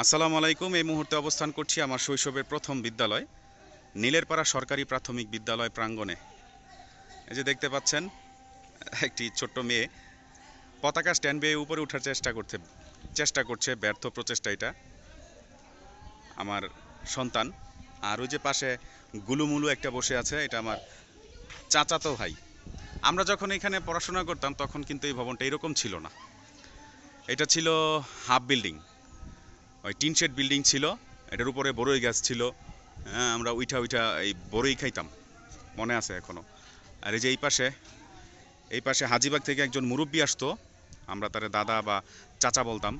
আসসালামু আলাইকুম, এই মুহূর্তে অবস্থান করছি আমার শৈশবের প্রথম বিদ্যালয়, নীলেরপাড়া সরকারি প্রাথমিক বিদ্যালয় প্রাঙ্গণে। এই যে দেখতে পাচ্ছেন, একটি ছোট্ট মেয়ে পতাকা স্ট্যান্ড বেয়ে উপরে ওঠার চেষ্টা করতে চেষ্টা করছে, ব্যর্থ প্রচেষ্টা এটা। আমার সন্তান, আর ওই যে পাশে গুলুমুলু একটা বসে আছে, এটা আমার চাচাতো ভাই। আমরা যখন এখানে পড়াশোনা করতাম, তখন কিন্তু এই ভবনটা এরকম ছিল না। এটা ছিল হাফ বিল্ডিং ওই টিন শেড বিল্ডিং ছিল, এটার উপরে বড়ই গাছ ছিল। হ্যাঁ আমরা উইঠা উইঠা এই বড়ই খাইতাম, মনে আছে এখনও আর এই যে এই পাশে এই পাশে হাজিবাগ থেকে একজন মুরব্বী আসতো, আমরা তার দাদা বা চাচা বলতাম।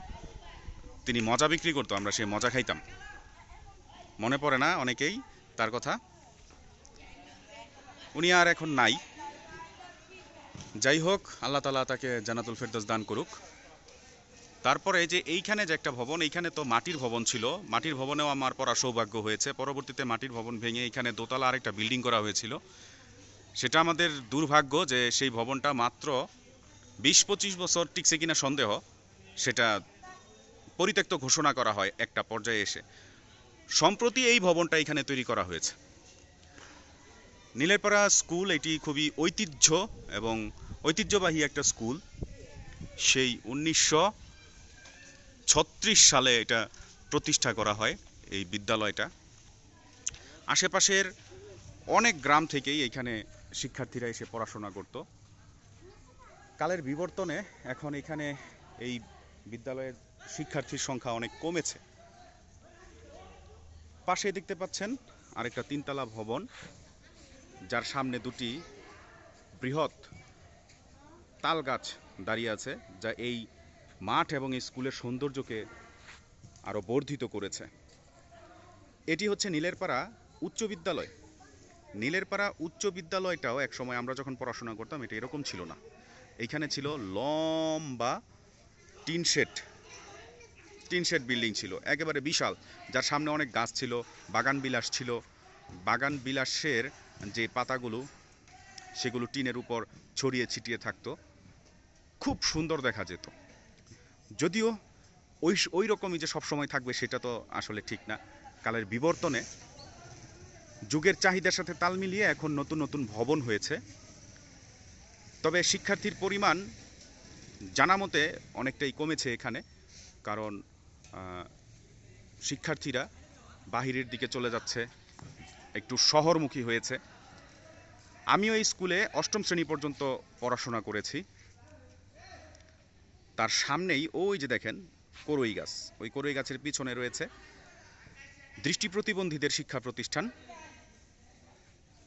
তিনি মজা বিক্রি করতো, আমরা সেই মজা খাইতাম। মনে পড়ে না অনেকেই তার কথা? উনি আর এখন নাই। যাই হোক, আল্লাহ তালা তাকে জানাতুল ফেরদৌস দান করুক। তারপরে যে এইখানে যে একটা ভবন, এইখানে তো মাটির ভবন ছিল। মাটির ভবনেও আমার পড়া সৌভাগ্য হয়েছে। পরবর্তীতে মাটির ভবন ভেঙে এখানে দোতলা আরেকটা বিল্ডিং করা হয়েছিল। সেটা আমাদের দুর্ভাগ্য যে সেই ভবনটা মাত্র বিশ পঁচিশ বছর টিকছে কিনা সন্দেহ, সেটা পরিত্যক্ত ঘোষণা করা হয় একটা পর্যায়ে এসে। সম্প্রতি এই ভবনটা এখানে তৈরি করা হয়েছে। নীলেপাড়া স্কুল এটি খুবই ঐতিহ্য এবং ঐতিহ্যবাহী একটা স্কুল। সেই উনিশশো ছত্রিশ সালে এটা প্রতিষ্ঠা করা হয়, এই বিদ্যালয়টা। আশেপাশের অনেক গ্রাম থেকেই এখানে শিক্ষার্থীরা এসে পড়াশোনা করত। কালের বিবর্তনে এখন এখানে এই বিদ্যালয়ের শিক্ষার্থীর সংখ্যা অনেক কমেছে। পাশে দেখতে পাচ্ছেন আরেকটা তিনতলা ভবন, যার সামনে দুটি বৃহৎ তাল গাছ দাঁড়িয়ে আছে, যা এই মাঠ এবং স্কুলের সৌন্দর্যকে আরও বর্ধিত করেছে। এটি হচ্ছে নীলেরপাড়া উচ্চ বিদ্যালয়। নীলেরপাড়া উচ্চ বিদ্যালয়টাও একসময় আমরা যখন পড়াশোনা করতাম, এটা এরকম ছিল না। এইখানে ছিল লম্বা tin shed. Tin shed building ছিল, একেবারে বিশাল, যার সামনে অনেক গাছ ছিল, বাগান বিলাস ছিল। বাগান বিলাসের যে পাতাগুলো, সেগুলো টিনের উপর ছড়িয়ে ছিটিয়ে থাকতো। খুব সুন্দর দেখা যেত। যদিও ওই ওই রকমই যে সবসময় থাকবে, সেটা তো আসলে ঠিক না। কালের বিবর্তনে যুগের চাহিদার সাথে তাল মিলিয়ে এখন নতুন নতুন ভবন হয়েছে। তবে শিক্ষার্থীর পরিমাণ জানা মতে অনেকটাই কমেছে এখানে, কারণ শিক্ষার্থীরা বাহিরের দিকে চলে যাচ্ছে, একটু শহরমুখী হয়েছে। আমিও এই স্কুলে অষ্টম শ্রেণি পর্যন্ত পড়াশোনা করেছি। তার সামনেই ওই যে দেখেন, করই গাছ। ওই করই গাছের পিছনে রয়েছে দৃষ্টি প্রতিবন্ধীদের শিক্ষা প্রতিষ্ঠান।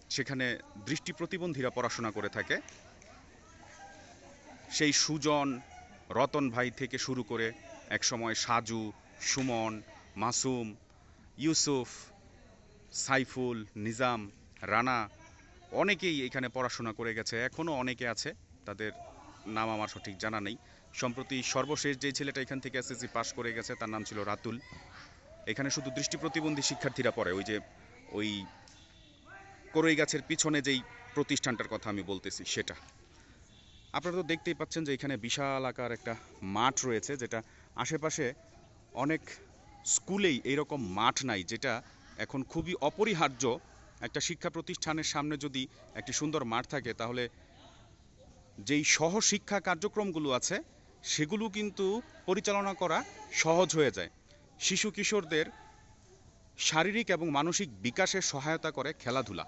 সেখানে দৃষ্টি প্রতিবন্ধীরা পড়াশোনা করে থাকে। সেই সুজন রতন ভাই থেকে শুরু করে একসময় সাজু, সুমন, মাসুম, ইউসুফ, সাইফুল, নিজাম, রানা, অনেকেই এখানে পড়াশোনা করে গেছে। এখনও অনেকে আছে তাদের নাম আমার সঠিক জানা নেই। সম্প্রতি সর্বশেষ যে ছেলেটা এখান থেকে এসএসসি পাশ করে গেছে, তার নাম ছিল রাতুল। এখানে শুধু দৃষ্টি প্রতিবন্ধী শিক্ষার্থীরা পড়ে, ওই যে ওই করই গাছের পিছনে যেই প্রতিষ্ঠানটার কথা আমি বলতেছি, সেটা। আপনারা তো দেখতেই পাচ্ছেন যে এখানে বিশাল আকার একটা মাঠ রয়েছে, যেটা আশেপাশে অনেক স্কুলেই এইরকম মাঠ নাই, যেটা এখন খুবই অপরিহার্য। একটা শিক্ষা প্রতিষ্ঠানের সামনে যদি একটি সুন্দর মাঠ থাকে, তাহলে যেই সহশিক্ষা কার্যক্রমগুলো আছে, সেগুলো কিন্তু পরিচালনা করা সহজ হয়ে যায়। শিশু কিশোরদের শারীরিক এবং মানসিক বিকাশে সহায়তা করে খেলাধুলা।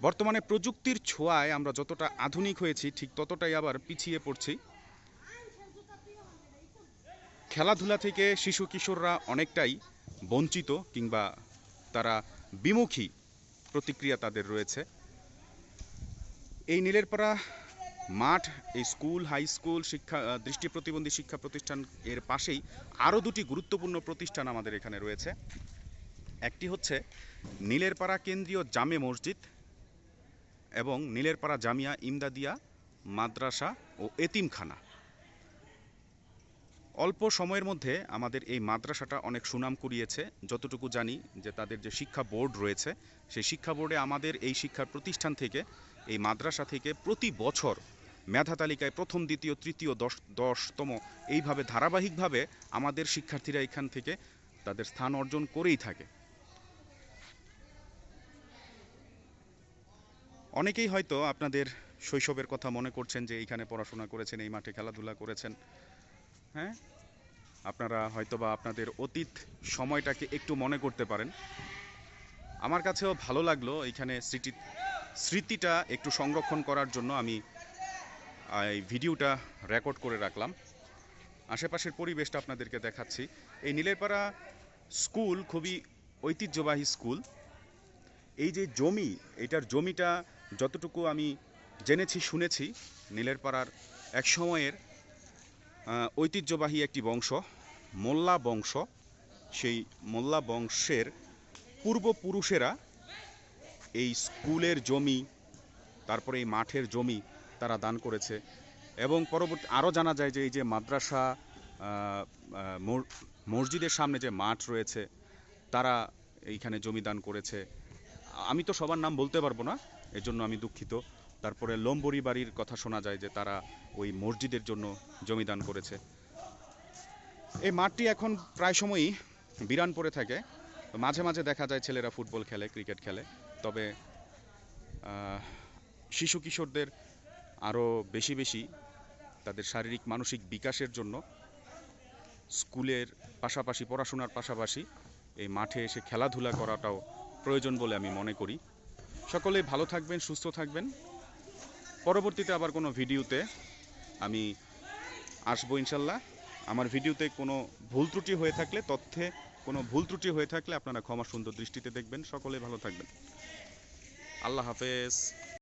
বর্তমানে প্রযুক্তির ছোঁয়ায় আমরা যতটা আধুনিক হয়েছি, ঠিক ততটাই আবার পিছিয়ে পড়ছি। খেলাধুলা থেকে শিশু কিশোররা অনেকটাই বঞ্চিত কিংবা তারা বিমুখী প্রতিক্রিয়া তাদের রয়েছে। এই নীলেরপাড়া মাঠ, এই স্কুল, হাই স্কুল, শিক্ষা দৃষ্টি প্রতিবন্ধী শিক্ষা প্রতিষ্ঠান এর পাশেই আরও দুটি গুরুত্বপূর্ণ প্রতিষ্ঠান আমাদের এখানে রয়েছে। একটি হচ্ছে নীলেরপাড়া কেন্দ্রীয় জামে মসজিদ এবং নীলেরপাড়া জামিয়া ইমদাদিয়া মাদ্রাসা ও এতিমখানা। অল্প সময়ের মধ্যে আমাদের এই মাদ্রাসাটা অনেক সুনাম কুড়িয়েছে। যতটুকু জানি যে তাদের যে শিক্ষা বোর্ড রয়েছে, সেই শিক্ষা বোর্ডে আমাদের এই শিক্ষা প্রতিষ্ঠান থেকে এই মাদ্রাসা থেকে প্রতি বছর মেধা তালিকায় প্রথম, দ্বিতীয়, তৃতীয়, দশ, দশতম এইভাবে ধারাবাহিকভাবে আমাদের শিক্ষার্থীরা এখান থেকে তাদের স্থান অর্জন করেই থাকে। অনেকেই হয়তো আপনাদের শৈশবের কথা মনে করছেন যে এইখানে পড়াশোনা করেছেন, এই মাঠে খেলাধুলা করেছেন। হ্যাঁ? আপনারা হয়তোবা আপনাদের অতীত সময়টাকে একটু মনে করতে পারেন। আমার কাছেও ভালো লাগল এইখানে স্মৃতি স্মৃতিটা একটু সংরক্ষণ করার জন্য আমি এই ভিডিওটা রেকর্ড করে রাখলাম। আশেপাশের পরিবেশটা আপনাদেরকে দেখাচ্ছি। এই নীলেরপাড়া স্কুল খুবই ঐতিহ্যবাহী স্কুল। এই যে জমি, এটার জমিটা যতটুকু আমি জেনেছি, শুনেছি, নীলেরপাড়ার এক সময়ের ঐতিহ্যবাহী একটি বংশ, মোল্লা বংশ। সেই মোল্লা বংশের পূর্বপুরুষেরা এই স্কুলের জমি, তারপরে এই মাঠের জমি তারা দান করেছে। এবং পরবর্তী আরও জানা যায় যে এই যে মাদ্রাসা মসজিদের সামনে যে মাঠ রয়েছে, তারা এইখানে জমি দান করেছে। আমি তো সবার নাম বলতে পারব না, এর জন্য আমি দুঃখিত। তারপরে লম্বরি বাড়ির কথা শোনা যায় যে তারা ওই মসজিদের জন্য জমি দান করেছে। এই মাঠটি এখন প্রায় সময়ই বিরান পড়ে থাকে। মাঝে মাঝে দেখা যায় ছেলেরা ফুটবল খেলে, ক্রিকেট খেলে। তবে শিশু কিশোরদের আরও বেশি বেশি তাদের শারীরিক, মানসিক বিকাশের জন্য স্কুলের পাশাপাশি, পড়াশোনার পাশাপাশি এই মাঠে এসে খেলাধুলা করাটাও প্রয়োজন বলে আমি মনে করি। সকলে ভালো থাকবেন, সুস্থ থাকবেন। পরবর্তীতে আবার কোনো ভিডিওতে আমি আসব ইনশাল্লাহ। আমার ভিডিওতে কোনো ভুল ত্রুটি হয়ে থাকলে তথ্যে কোনো ভুল ত্রুটি হয়ে থাকলে আপনারা ক্ষমা সুন্দর দৃষ্টিতে দেখবেন। সকলে ভালো থাকবেন। আল্লাহ হাফেজ।